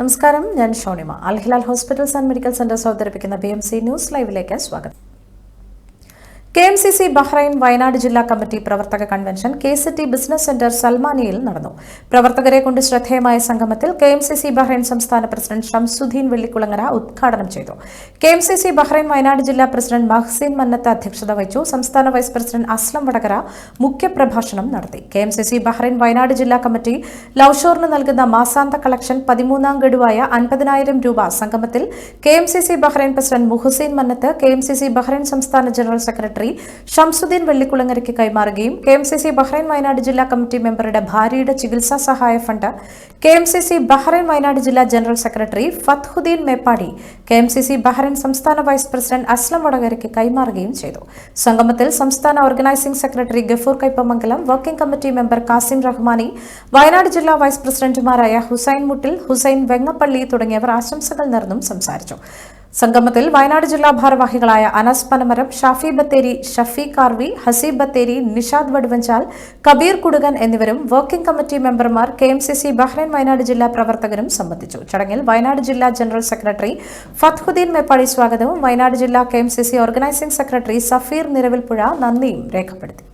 നമസ്കാരം ഞാൻ Shonima. Al Hilal hospitals and medical centres അവതരിപ്പിക്കുന്ന ബി എം സി ന്യൂസ് ലൈവിലേക്ക് സ്വാഗതം. K M C C Bahrain Wayanad ജില്ലാ കമ്മിറ്റി പ്രവർത്തക convention K city business centre സൽമാനിയിൽ നടന്നു. പ്രവർത്തകരെ കൊണ്ട് ശ്രദ്ധേയമായ സംഗമത്തിൽ K M C C Bahrain സംസ്ഥാന പ്രസിഡന്റ് ഷംസുദ്ദീൻ വെള്ളിക്കുളങ്ങര ഉദ്ഘാടനം ചെയ്തു. K M C C Bahrain Wayanad ജില്ലാ പ്രസിഡന്റ് മഹ്സീൻ മന്നത്ത് അധ്യക്ഷത വഹിച്ചു. സംസ്ഥാന വൈസ് പ്രസിഡന്റ് അസ്ലം വടകര മുഖ്യപ്രഭാഷണം നടത്തി. K M C C Bahrain Wayanad ജില്ലാ കമ്മിറ്റി ലൌഷോറിന് നൽകുന്ന മാസാന്ത കളക്ഷൻ പതിമൂന്നാം ഗഡുവായ അൻപതിനായിരം രൂപ സംഗമത്തിൽ K M C C Bahrain president Muhusain Mannath K M C C Bahrain സംസ്ഥാന ജനറൽ സെക്രട്ടറി ഷംസുദ്ദീൻ വെള്ളിക്കുളങ്ങരയ്ക്ക് കൈമാറുകയും K M C C Bahrain Wayanad ജില്ലാ കമ്മിറ്റി മെമ്പറുടെ ഭാര്യയുടെ ചികിത്സാ സഹായ fund K M C C Bahrain Wayanad ജില്ലാ general secretary Fathuddin Meppadi K M C C Bahrain സംസ്ഥാന വൈസ് പ്രസിഡന്റ് അസ്ലം വടകരയ്ക്ക് കൈമാറുകയും ചെയ്തു. സംഗമത്തിൽ സംസ്ഥാന organising secretary Gafoor Kaipamangalam working committee member Kasim Rahmani Wayanad ജില്ലാ വൈസ് പ്രസിഡന്റുമാരായ ഹുസൈൻ മുട്ടിൽ ഹുസൈൻ വെങ്ങപ്പള്ളി തുടങ്ങിയവർ ആശംസകൾ നേർന്നും സംസാരിച്ചു. സംഗമത്തിൽ വയനാട് ജില്ലാ ഭാരവാഹികളായ അനസ് പനമരം ഷാഫി ബത്തേരി ഷഫീഖ് കാർവി ഹസീബ് ബത്തേരി നിഷാദ് വടുവഞ്ചാൽ കബീർ കുടുകൻ എന്നിവരും വർക്കിംഗ് കമ്മിറ്റി മെമ്പർമാർ K M C C Bahrain Wayanad ജില്ലാ പ്രവർത്തകരും സംബന്ധിച്ചു. ചടങ്ങിൽ വയനാട് ജില്ലാ ജനറൽ സെക്രട്ടറി ഫത്ഹുദ്ദീൻ മേപ്പാടി സ്വാഗതവും വയനാട് ജില്ലാ K M C C organising secretary Safeer Niravilpuzha നന്ദിയും രേഖപ്പെടുത്തി.